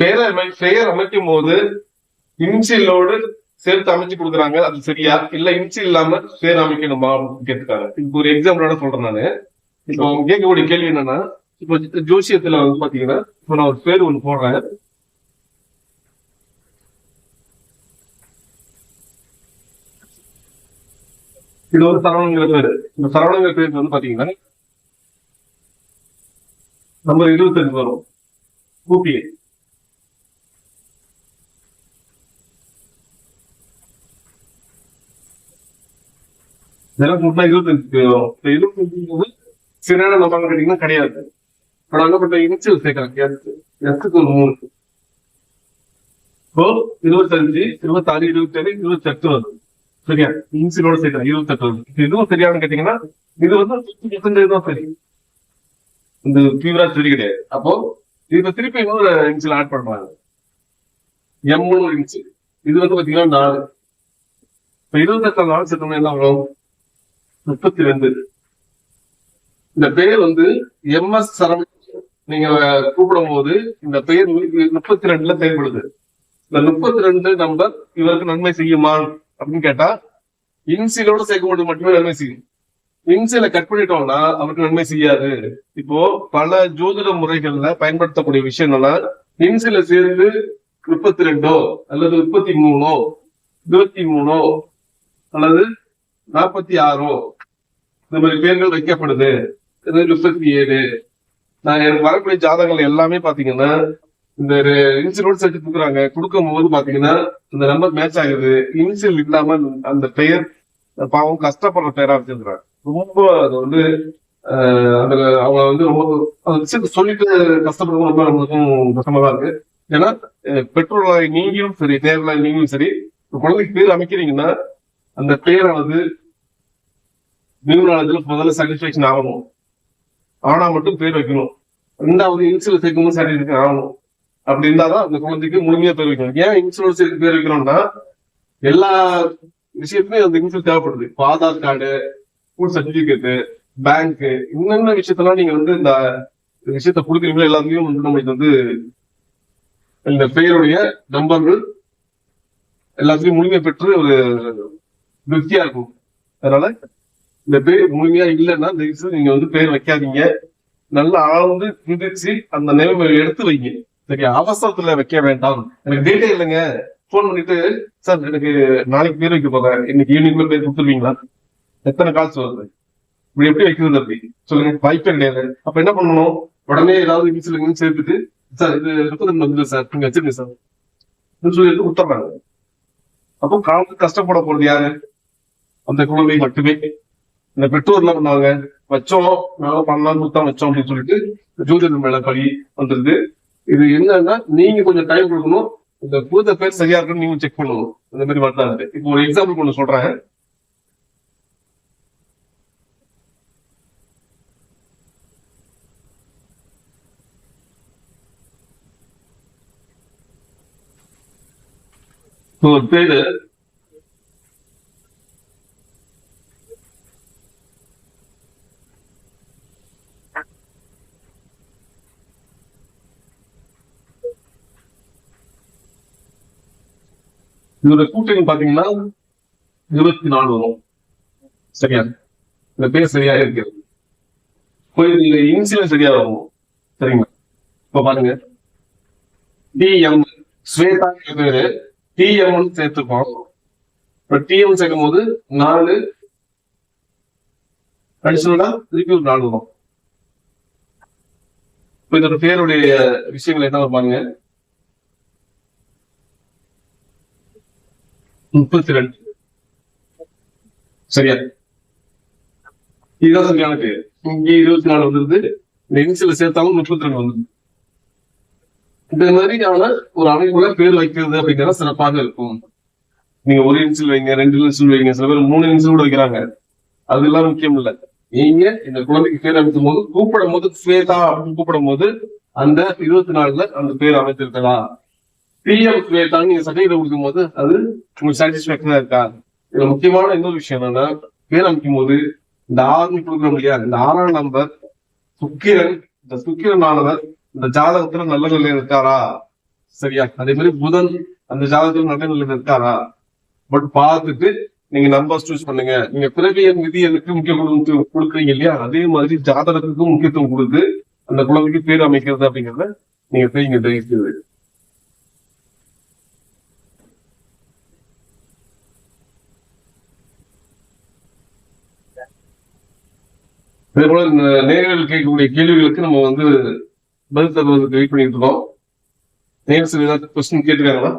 பேரமை பெயர் அமைக்கும் போது இன்சிலோடு சேர்த்து அமைச்சு கொடுக்குறாங்க. அது சரியா? இல்ல இன்சில் இல்லாம பேர் அமைக்கணுமா அப்படின்னு கேட்டுருக்காங்க இப்போ ஒரு எக்ஸாம்பிளோட சொல்றேன் நானு. இப்போ கேட்கக்கூடிய கேள்வி என்னன்னா இப்போ ஜோசியத்துல வந்து பாத்தீங்கன்னா இப்போ நான் ஒரு பேர் ஒண்ணு போடுறேன். இது ஒரு சரவணங்கிற பேர். இந்த சரவணங்கிற பேர் வந்து பாத்தீங்கன்னா நம்பர் இருபத்தஞ்சு வரும். கூப்பியே இதெல்லாம் கூட்டினா இருபத்தஞ்சு வரும் இந்த இருபத்தஞ்சு சரியான நம்பர் கேட்டீங்கன்னா கிடையாது. ஆனா அங்கப்பட்ட இனிஷியல் சேர்க்கறாங்க எஸ்க்கு ஒரு மூணு. இப்போ இருபத்தஞ்சு இருபத்தாறு இருபத்தேழு இருபத்தெட்டு வருது. சரியா? இன்சிலோட சேர்க்கலாம். இருபத்தெட்டு வருது. இது இதுவும் சரியானு கேட்டீங்கன்னா இது வந்து இருபத்தஞ்சு தான் சரி. இந்த தீவிரா சரி கிடையாது. அப்போ இப்ப திருப்பி இன்னொரு இன்சில் ஆட் பண்றாங்க எம் ஒரு இன்ச்சு. இது வந்து பாத்தீங்கன்னா நாலு. இப்ப இருபத்தெட்டு நாலு சேர்த்தோம்னா என்ன வரும் முப்பத்தி ரெண்டு இந்த பெயர் வந்து எம் எஸ் சரம் நீங்க கூப்பிடும் போது இந்த பெயர் முப்பத்தி ரெண்டுல செயல்படுது இந்த முப்பத்தி ரெண்டு நம்பர் இவருக்கு நன்மை செய்யுமா அப்படின்னு கேட்டா இன்சிலோட சேர்க்கும்போது மட்டுமே நன்மை செய்யும். இன்சில கட் பண்ணிட்டோம்னா அவருக்கு நன்மை செய்யாது. இப்போ பல ஜோதிட முறைகள்ல பயன்படுத்தக்கூடிய விஷயம் என்னன்னா இன்சில சேர்ந்து முப்பத்தி ரெண்டோ அல்லது முப்பத்தி மூணோ இருபத்தி மூணோ அல்லது நாற்பத்தி ஆறோ இந்த மாதிரி பேர்கள் வைக்கப்படுது. இது முப்பத்தி ஏழு. நான் எனக்கு வரக்கூடிய ஜாதகங்கள் எல்லாமே பாத்தீங்கன்னா இந்த இன்சூரன்ஸ் எடுத்து கொடுக்குறாங்க. கொடுக்கும் போது பாத்தீங்கன்னா இந்த நம்பர் மேட்ச் ஆகுது. இன்சில் இல்லாம அந்த பெயர் பாவம் கஷ்டப்படுற பெயரா வச்சிருக்கிறாங்க. ரொம்ப அது வந்து ஆஹ் அவங்க வந்து ரொம்ப அந்த விஷயத்த சொல்லிட்டு கஷ்டப்படுறது ரொம்ப நம்மளுக்கும் கஷ்டமா தான் இருக்கு. ஏன்னா அஹ் பெற்றோர்களாய் நீங்களும் சரி தேர்தலாய் நீங்களும் சரி குழந்தைக்கு பேர் அமைக்கிறீங்கன்னா அந்த பேரானது நிறுவனத்துல முதல்ல சாட்டிஸ்பேக்ஷன் ஆகணும். ஆனா மட்டும் பேர் வைக்கணும். ரெண்டாவது இன்சூரன்ஸ் சேர்க்கணும் சாட்டிஸ்பேக்ஷன் ஆகணும். அப்படி இருந்தாதான் அந்த குழந்தைக்கு முழுமையா பேர் வைக்கணும். ஏன் இன்சூரன்ஸ் பேர் வைக்கணும்னா எல்லா விஷயத்துலயும் அந்த இன்சூரன்ஸ் தேவைப்படுது. இப்போ Aadhaar card school certificate bank இன்னென்ன விஷயத்தெல்லாம் நீங்க வந்து இந்த விஷயத்த கொடுக்குறீங்களோ எல்லாத்தையும் வந்து நம்மளுக்கு வந்து இந்த பெயருடைய நம்பர்கள் எல்லாத்தையும் முழுமை பெற்று ஒரு திருப்தியா இருக்கும். அதனால இந்த பேர் முழுமையா இல்லைன்னா இந்த நீங்க வந்து பேர் வைக்காதீங்க. நல்லா ஆழ்ந்து சிந்திச்சு அந்த நிலைமை எடுத்து வைங்க. சரியா அவசரத்துல வைக்க வேண்டாம். எனக்கு டேட்டே இல்லைங்க. போன் பண்ணிட்டு சார் எனக்கு நாளைக்கு பேர் வைக்க போறேன் இன்னைக்கு ஈவினிங் பேர் கொடுத்துருவீங்களா? எத்தனை கால்ஸ் வருது? இப்படி எப்படி வைக்கிறது அப்படி? சொல்லுங்க. வாய்ப்பே கிடையாது. அப்ப என்ன பண்ணணும்? உடனே ஏதாவது இன்சுலின் சேர்த்துட்டு சார் இது முப்பது வந்து சார். நீங்க வச்சிருங்க சார். அப்படின்னு சொல்லிட்டு அப்போ காலத்துக்கு கஷ்டப்பட போறது யாரு? அந்த குழந்தை மட்டுமே. இந்த பெற்றோர் எல்லாம் பண்ணாங்க வச்சோம் நாங்க பண்ணலாம்னு தான் வச்சோம் அப்படின்னு சொல்லிட்டு ஜோதிடர் மேல பழி வந்துருது இது என்னன்னா நீங்க கொஞ்சம் டைம் கொடுக்கணும். இந்த பூத பேர் சரியா இருக்குன்னு நீங்க செக் பண்ணணும். இந்த மாதிரி வரலாறு இப்போ ஒரு எக்ஸாம்பிள் ஒண்ணு சொல்றேன். ஒரு பேரு இதோட கூட்டணி பாத்தீங்கன்னா இருபத்தி நாலு வரும். சரியா? இந்த பேர் சரியா இருக்கு இப்போ இது சரியா வரும். சரிங்களா? இப்ப பாருங்க. டிஎம் ஸ்வேதா பேரு. டிஎம் சேர்த்துப்போம் இப்ப டிஎம் சேர்க்கும் போது நாலு. அடிஷனலா திருப்பி ஒரு நாலு வரும். இப்ப இதோட பேருடைய விஷயங்கள் என்ன பாருங்க முப்பத்தி ரெண்டு சரியா? இதுதான் சரியான பேர். இங்க இருபத்தி நாலு வந்துருது. இந்த சேர்த்தாலும் முப்பத்தி ரெண்டு வந்துருது. இந்த மாதிரியான ஒரு அமைப்புல பேர் வைக்கிறது அப்படிங்கிறது சிறப்பாக இருக்கும். நீங்க ஒரு இன்ச்சில் வைங்க ரெண்டு இன்ச்சில் வைங்க. சில பேர் மூணு இன்ச்சில் கூட வைக்கிறாங்க. அதெல்லாம் முக்கியம் இல்ல. நீங்க இந்த குழந்தைக்கு பேர் அமைக்கும் போது கூப்பிடும் போது ஸ்வேதா அப்படின்னு கூப்பிடும் போது அந்த இருபத்தி நாலுல அந்த பேர் அமைத்திருக்கலாம். பிஎம் ஸ்வேதான்னு நீங்க சர்டிஃபிகேட் கொடுக்கும் போது அது உங்களுக்கு சாட்டிஸ்பேக்டரா இருக்கா? இதுல முக்கியமான இன்னொரு விஷயம் என்னன்னா பேர் அமைக்கும் போது இந்த ஆறு கொடுக்குறோம் இல்லையா? இந்த ஆறாம் நம்பர் சுக்கிரன் இந்த சுக்கிரனானவர் இந்த ஜாதகத்துல நல்ல நிலையில இருக்காரா? சரியா? அதே மாதிரி புதன் அந்த ஜாதகத்துல நல்ல நிலையில இருக்காரா? பட் பார்த்துட்டு நீங்க நம்பர்ஸ் சூஸ் பண்ணுங்க. நீங்க பிறவியல் எனக்கு முக்கியத்துவம் கொடுக்குறீங்க இல்லையா? அதே மாதிரி ஜாதகத்துக்கும் முக்கியத்துவம் கொடுத்து அந்த குழந்தைக்கு பேர் அமைக்கிறது அப்படிங்கறத நீங்க செய்யுங்க தயவு இதே போல இந்த நேரில் கேட்கக்கூடிய கேள்விகளுக்கு நம்ம வந்து பதில் தருவதற்கு வெயிட் பண்ணிட்டு இருக்கோம். நேரில் ஏதாவது கொஸ்டின் கேட்டுருக்காங்களா?